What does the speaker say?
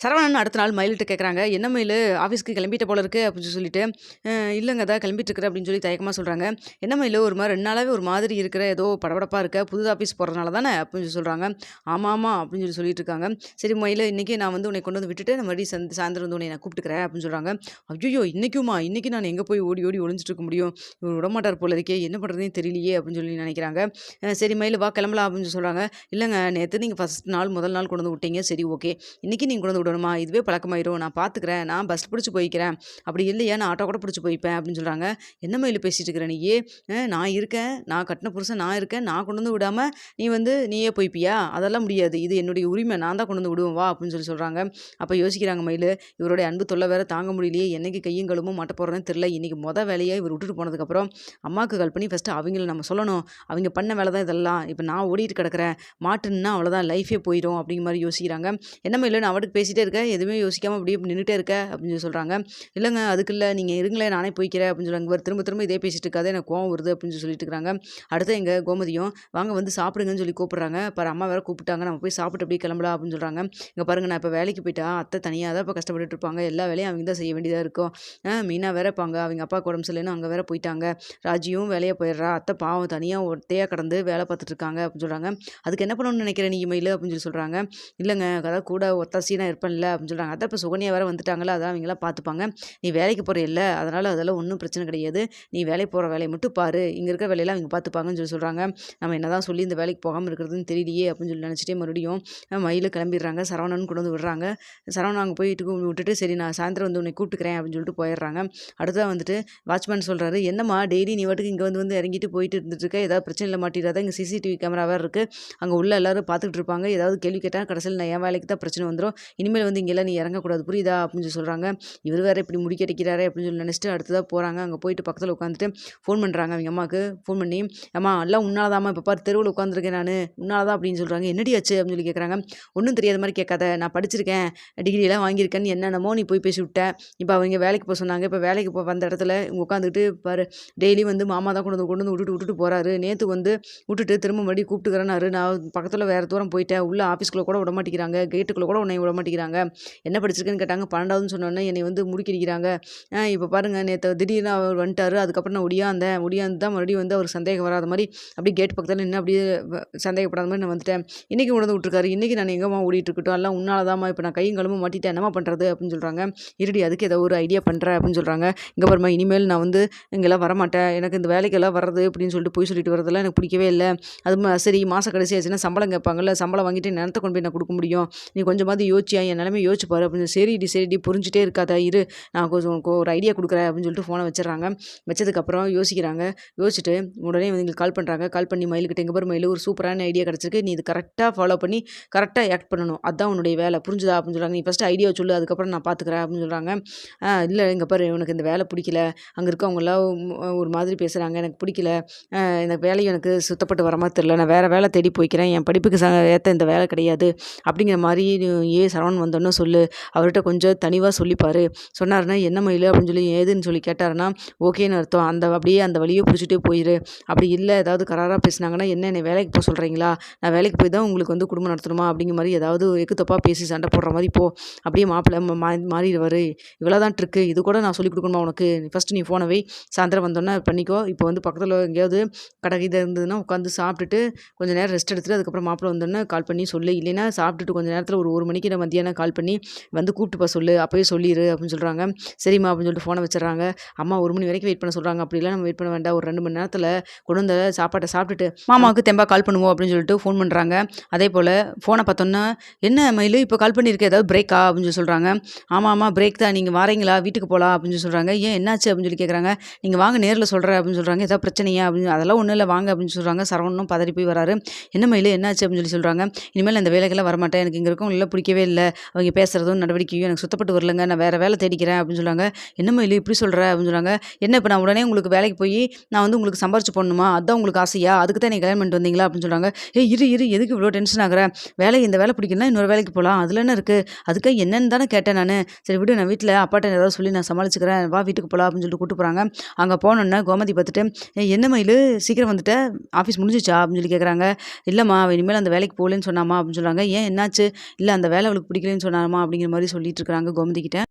சரவணன் அடுத்த நாள் மயில்கிட்ட கேட்குறாங்க என்ன மயில் ஆஃபீஸ்க்கு கிளம்பிட்ட போல இருக்கு அப்படின்னு சொல்லிட்டு இல்லைங்க தான் கிளம்பிட்டு இருக்கிறேன் அப்படின்னு சொல்லி தயக்கமாக சொல்கிறாங்க என்ன மயில் ஒரு மாதிரி ரெண்டு நாளாகவே ஒரு மாதிரி இருக்கிற ஏதோ படபடப்பாக இருக்க புது ஆஃபீஸ் போகிறதுனால தானே அப்படின்னு சொல்லி சொல்கிறாங்க ஆமாம் ஆமாம் அப்படின்னு சொல்லி சொல்லிட்டு இருக்காங்க. சரி மயில் இன்றைக்கி நான் வந்து உன்னை கொண்டு வந்து விட்டுட்டு நான் மறுபடியும் சந்த் சாயந்தரம் வந்து உன்னை நான் கூப்பிட்டுக்கிறேன் அப்படின்னு சொல்கிறாங்க ஐயோ இன்றைக்குமா இன்றைக்கி நான் எங்கே போய் ஓடி ஓடி ஒழிஞ்சிட்டு இருக்க முடியும்? இவர் விடமாட்டார் போல இருக்கே என்ன பண்ணுறதுன்னு தெரியலையே அப்படின்னு சொல்லி நினைக்கிறாங்க. சரி மயில் வா கிளம்பலாம் அப்படின்னு சொல்கிறாங்க இல்லைங்க நேற்று நீங்கள் ஃபஸ்ட் நாள் முதல் நாள் கொண்டு வந்து விட்டீங்க சரி ஓகே. இன்றைக்கி நீங்கள் கொண்டு வந்து விடணுமா இதுவே பழக்கமாயிரும். நான் பார்த்துக்கிறேன் நான் பஸ் பிடிச்சி போய்க்கிறேன். அப்படி இல்லையா? நான் ஆட்டோ கூட பிடிச்சி போய்ப்பேன் அப்படின்னு சொல்கிறாங்க என்ன மயில் பேசிகிட்டு இருக்கிற நீயே? நான் இருக்கேன். நான் கட்டின புருஷன் நான் இருக்கேன். நான் கொண்டு வந்து விடாமல் நீ வந்து நீயே போய்ப்பியா? அதெல்லாம் முடியாது. இது என்னுடைய உரிமை. நான் தான் கொண்டு வந்து விடுவோம் வா அப்படின்னு சொல்லி சொல்கிறாங்க அப்போ யோசிக்கிறாங்க மயில் இவருடைய அன்பு தொல்லை வேற தாங்க முடியலையே. என்னைக்கு கையும் கழுவும் மாட்ட போகிறதுன்னு தெரில இன்றைக்கி மொதல் வேலையாக இவர் விட்டுட்டு போனதுக்கப்புறம் அம்மாவுக்கு கால் பண்ணி ஃபஸ்ட்டு அவங்கள நம்ம சொல்லணும். அவங்க பண்ண வேலை தான் இதெல்லாம். இப்போ நான் ஓடிட்டு கிடக்கிறேன். மாட்டுன்னா அவ்வளோதான் லைஃபே போயிடும் அப்படிங்கிற மாதிரி யோசிக்கிறாங்க. என்ன மயில்? நான் அவட்டுக்கு யோசிச்சுட்டே இருக்கேன் எதுவுமே யோசிக்காமல் அப்படியே நின்றுட்டே இருக்க அப்படின்னு சொல்லி சொல்கிறாங்க இல்லைங்க அதுக்கு இல்லை நீங்கள் இருங்களேன் நானே போய்க்கிறேன் அப்படின்னு சொல்லுவாங்க திரும்ப திரும்ப இதே பேசிட்டு இருக்காது எனக்கு கோவம் வருது அப்படின்னு சொல்லி சொல்லிட்டு இருக்காங்க. அடுத்து எங்கள் கோமதியும் வாங்க வந்து சாப்பிடுங்கன்னு சொல்லி கூப்பிட்றாங்க. பாரு அம்மா வேறு கூப்பிட்டாங்க. நம்ம போய் சாப்பிட்டு அப்படியே கிளம்பலாம் அப்படின்னு சொல்கிறாங்க இங்கே பாருங்க நான் இப்போ வேலைக்கு போயிட்டா அத்தை தனியாக தான் இப்போ கஷ்டப்பட்டுட்டு இருப்பாங்க. எல்லா வேலையும் அவங்க தான் செய்ய வேண்டியதாக இருக்கும். மீனாக மீனா வேற இருப்பாங்க. அவங்க அப்பா உடம்பு சரியில்லைன்னு அங்கே வேற போயிட்டாங்க. ராஜியும் வேலையை போயிடுறா. அத்தை பாவம் தனியாக ஒத்தையாக கடந்து வேலை பார்த்துட்டு இருக்காங்க அப்படின்னு சொல்கிறாங்க அதுக்கு என்ன பண்ணணும்னு நினைக்கிறேன் நீ மயில்? அப்படின்னு சொல்லி சொல்கிறாங்க இல்லைங்க அதாவது கூட ஒத்தாசியாக பண்ணல அப்படின்னு சொல்கிறாங்க அதான் இப்போ சுகன்யா வேறு வந்துட்டாங்களா? அதான் அவங்களாம் பார்த்துப்பாங்க நீ வேலைக்கு போகிற இல்லை அதனால் அதெல்லாம் ஒன்றும் பிரச்சனை கிடையாது. நீ வேலைக்கு போகிற வேலையை மட்டும் பாரு. இங்கே இருக்கிற வேலையெல்லாம் அவங்க பார்த்துப்பாங்கன்னு சொல்லி சொல்கிறாங்க நம்ம என்னதான் சொல்லி இந்த வேலைக்கு போகாமல் இருக்கிறதுன்னு தெரியலையே அப்படின்னு சொல்லி நினச்சிட்டே மறுபடியும் அஹ், கிளம்பிடுறாங்க. சரவணன் கொண்டு வந்து விடுறாங்க. சரவணன் அங்கே போயிட்டு கு- விட்டுட்டு சரி நான் சாயந்தரம் வந்து உன்னை கூப்பிட்டுக்கிறேன் அப்படின்னு சொல்லிட்டு போயிடுறாங்க. அடுத்ததாக வந்துட்டு வாட்ச்மேன் சொல்கிறாரு என்னம்மா டெய்லி நீ வாட்டுக்கு இங்கே வந்து வந்து இறங்கிட்டு போயிட்டு இருந்துட்டு இருக்க? ஏதாவது பிரச்சனையில் மாட்டிடாத? இங்கே சிசிடிவி கேமரா வேறு இருக்குது அங்கே உள்ள எல்லோரும் பார்த்துக்கிட்டு இருப்பாங்க. ஏதாவது கேள்வி கேட்டால் கடைசியில் நான் என் வேலைக்கு தான் பிரச்சனை வந்துடும் இனிமேல் வந்து இங்கெல்லாம் நீ இறங்கக்கூடாது. புரியுதா? அப்படின்னு சொல்கிறாங்க இவர் வேறு இப்படி முடிக்கடிக்கிறாரே அப்படின்னு சொல்லி நினச்சிட்டு அடுத்ததாக போகிறாங்க அங்கே போயிட்டு பக்கத்தில் உட்காந்துட்டு ஃபோன் பண்ணுறாங்க அவங்க அம்மாவுக்கு. ஃபோன் பண்ணி அம்மா எல்லாம் உன்னாலதாம்மா இப்போ பாரு தெருவில் உட்காந்துருக்கேன் நான். உன்னாலதான் அப்படின்னு சொல்கிறாங்க என்னடி ஆச்சு? அப்படின்னு சொல்லி கேட்குறாங்க ஒன்றும் தெரியாத மாதிரி கேட்காத. நான் படிச்சிருக்கேன். டிகிரியெல்லாம் வாங்கியிருக்கேன்னு என்னென்னமோ நீ போய் பேசி விட்டேன் இப்போ அவங்க வேலைக்கு போக சொன்னாங்க. இப்போ வேலைக்கு போ வந்த இடத்துல இவங்க உட்காந்துக்கிட்டு பாரு டெய்லி வந்து மாமா தான் கொண்டு வந்து கொண்டு வந்து விட்டுட்டு விட்டுட்டு போகிறாரு நேற்று வந்து விட்டுட்டு திரும்ப மறுபடியும் கூப்பிட்டுக்கிறேன்னாரு. நான் பக்கத்தில் வேறு தூரம் போயிட்டேன். உள்ள ஆஃபீஸ்க்குள்ளே கூட விட மாட்டேங்கிறாங்க. கேட்டுக்குள்ளே கூட உன்னை விட மாட்டேங்கிறாங்க. என்ன படிச்சிருக்கேன்னு கேட்டாங்க. பன்னெண்டாவதுன்னு சொன்னோன்னே என்னை வந்து முடிக்கிடிக்கிறாங்க இப்போ பாருங்கள் நேற்று திடீர்னு அவர் வந்துட்டாரு. அதுக்கப்புறம் நான் ஒடியாந்தேன். ஒடியாந்து தான் மறுபடியும் வந்து அவர் சந்தேகம் வராத மாதிரி அப்படியே கேட் பக்கத்தில் நின்று அப்படியே சந்தேகப்படாத மாதிரி நான் வந்துட்டேன். இன்றைக்கி உணர்ந்து விட்டுருக்காரு. இன்றைக்கி நான் எங்கேம்மா ஓடிட்டு இருக்கட்டும். எல்லாம் உன்னாலதாம்மா. இப்போ நான் கையும் கழுவும் மாட்டிட்டேன். என்னம்மா பண்ணுறது அப்படின்னு சொல்கிறாங்க இருடி அதுக்கு ஏதோ ஒரு ஐடியா பண்ணுறேன் அப்படின்னு சொல்கிறாங்க இங்கே பாருமா இனிமேல் நான் வந்து இங்கெல்லாம் வரமாட்டேன். எனக்கு இந்த வேலைக்கெல்லாம் வர்றது அப்படின்னு சொல்லிட்டு போய் சொல்லிட்டு வரதெல்லாம் எனக்கு பிடிக்கவே இல்லை. அது சரி மாதம் கடைசி ஆச்சுன்னா சம்பளம் கேட்பாங்கல்ல. சம்பளம் வாங்கிட்டு நேரத்தை கொண்டு போய் நான் கொடுக்க முடியும்? நீ கொஞ்சமாவது யோசிச்சியா? நிலைமை யோசிச்சு பாரு அப்படின்னு சரிடி சரிடி புரிஞ்சுட்டே இருக்காதா இரு. நான் கொஞ்சம் உனக்கு ஒரு ஐடியா கொடுக்குறேன் அப்படின்னு சொல்லிட்டு ஃபோனை வச்சிடுறாங்க. வச்சதுக்கப்புறம் யோசிக்கிறாங்க. யோசிச்சுட்டு உடனே வந்து எங்களுக்கு கால் பண்ணுறாங்க கால் பண்ணி மயிலுக்கிட்ட எங்கள் பேர் மயில் ஒரு சூப்பரான ஐடியா கிடச்சிருக்கு. நீ இது கரெக்டாக ஃபாலோ பண்ணி கரெக்டாக ஆக்ட் பண்ணணும். அதுதான் உன்னுடைய வேலை. புரிஞ்சுதா? அப்படின்னு சொல்கிறாங்க நீ ஃபஸ்ட்டு ஐடியா சொல்லு. அதுக்கப்புறம் நான் பார்த்துக்கிறேன் அப்படின்னு சொல்கிறாங்க இல்லை எங்கள் பாரு. உனக்கு இந்த வேலை பிடிக்கல. அங்கே இருக்கவங்களாம் ஒரு மாதிரி பேசுகிறாங்க எனக்கு பிடிக்கல. இந்த வேலையும் எனக்கு சுத்தப்பட்டு வர மாதிரி தெரில நான் வேறு வேலை தேடி போய்க்கிறேன். என் படிப்புக்கு ச ஏற்ற இந்த வேலை கிடையாது. அப்படிங்கிற மாதிரி ஏ சரவணன் வந்தோடனே சொல்லு அவர்கிட்ட கொஞ்சம் தனிவாக சொல்லிப்பார். சொன்னாருன்னா என்ன மயில் அப்படின்னு சொல்லி ஏதுன்னு சொல்லி கேட்டாருன்னா ஓகேன்னு அர்த்தம். அந்த அப்படியே அந்த வழியை பிடிச்சிட்டே போயிரு. அப்படி இல்லை ஏதாவது கராராக பேசினாங்கன்னா என்ன என்னை வேலைக்கு போக சொல்கிறீங்களா நான் வேலைக்கு போய் தான் உங்களுக்கு வந்து குடும்பம் நடத்தணுமா? அப்படிங்கிற மாதிரி ஏதாவது எக்கு தப்பாக பேசி சண்டை போடுற மாதிரி போ. அப்படியே மாப்பிள்ளை மா- மாறிடுவார். இவ்வளோ தான் ட்ரிக்கு இது கூட நான் சொல்லி கொடுக்கணுமா உனக்கு? ஃபஸ்ட்டு நீ ஃபோனை போய் சாயந்தரம் வந்தோன்னே பண்ணிக்கோ. இப்போ வந்து பக்கத்தில் எங்கேயாவது கடை இது இருந்ததுன்னா உட்காந்து சாப்பிட்டுட்டு கொஞ்சம் நேரம் ரெஸ்ட் எடுத்துட்டு அதுக்கப்புறம் மாப்பிள்ளை வந்தோன்னே கால் பண்ணி சொல்லு. இல்லைன்னா சாப்பிட்டுட்டு கொஞ்சம் நேரத்தில் ஒரு ஒரு மணிக்கு நான் மத்தியானம் கால் பண்ணி வந்து கூப்பிட்டு போக சொல்லு அப்போயே சொல்லிடு அப்படின்னு சொல்கிறாங்க சரிம்மா அப்படின்னு சொல்லிட்டு ஃபோனை வச்சிடுறாங்க. அம்மா ஒரு மணி வரைக்கும் வெயிட் பண்ண சொல்கிறாங்க அப்படிலாம் நம்ம வெயிட் பண்ண வேண்டாம். ஒரு ரெண்டு மணி நேரத்தில் கொண்டு வந்த சாப்பாட்டை சாப்பிட்டுட்டு மாமாவுக்கு தெம்பா கால் பண்ணுவோம் அப்படின்னு சொல்லிட்டு ஃபோன் பண்ணுறாங்க அதே போல் ஃபோனை பார்த்தோன்னா என்ன மயில் இப்போ கால் பண்ணியிருக்க ஏதாவது பிரேக்கா அப்படின்னு சொல்லி சொல்கிறாங்க ஆமாம் ஆமாம் பிரேக் தான். நீங்கள் வாரீங்களா? வீட்டுக்கு போகலாம் அப்படின்னு சொல்லி சொல்கிறாங்க ஏன் என்னாச்சு? அப்படின்னு சொல்லி கேட்குறாங்க நீங்கள் வாங்க நேரில் சொல்கிறேன் அப்படின்னு சொல்கிறாங்க ஏதாவது பிரச்சனையா? அப்படின்னு அதெல்லாம் ஒன்றும் இல்லை வாங்க அப்படின்னு சொல்கிறாங்க சரவணனும் பதறி போய் வராரு. என்ன மயில் என்னாச்சு? அப்படின்னு சொல்லி சொல்கிறாங்க இனிமேல் அந்த வேலைக்கெல்லாம் வரமாட்டேன். எனக்கு இங்கே இருக்கும் இல்லை பிடிக்கவே இல்லை. அவங்க பேசுகிறதும் நடவடிக்கையும் எனக்கு சுத்தப்பட்டு வரலங்க. நான் வேறு வேலை தேடிக்கிறேன் அப்படின்னு சொல்கிறாங்க என்ன இல்லை இப்படி சொல்கிற அப்படின்னு சொல்கிறாங்க என்ன இப்போ நான் உடனே உங்களுக்கு வேலைக்கு போய் நான் வந்து உங்களுக்கு சம்பாரிச்சு போடணுமா? அதான் உங்களுக்கு ஆசையா? அதுக்கு தான் நீ கல்யாணம் பண்ணிட்டு வந்தீங்களா? அப்படின்னு சொல்கிறாங்க ஏ இரு இரு. எதுக்கு இவ்வளோ டென்ஷன் ஆகுற? வேலை இந்த வேலை பிடிக்கணும்னா இன்னொரு வேலைக்கு போகலாம் அதில் என்ன இருக்குது அதுக்கு என்னென்னு தானே கேட்டேன் நான். சரி விடு நான் வீட்டில் அப்பாட்ட ஏதாவது சொல்லி நான் சமாளிச்சுக்கிறேன். வா வீட்டுக்கு போகலாம் அப்படின்னு சொல்லிட்டு கூட்டு போகிறாங்க அங்கே போனோன்னே கோமதி பார்த்துட்டு என்ன மயில் சீக்கிரம் வந்துட்டேன் ஆஃபீஸ் முடிஞ்சிச்சா அப்படின்னு சொல்லி கேட்குறாங்க இல்லைம்மா இனிமேல் அந்த வேலைக்கு போகலன்னு சொன்னாமா அப்படின்னு சொல்கிறாங்க ஏன்? என்னாச்சு? இல்லை அந்த வேலை அவளுக்கு பிடிக்கல. பிடிக்கலன்னு சொன்னாருமா அப்படிங்கிற மாதிரி சொல்லிட்டு இருக்காங்க கோமதி கிட்ட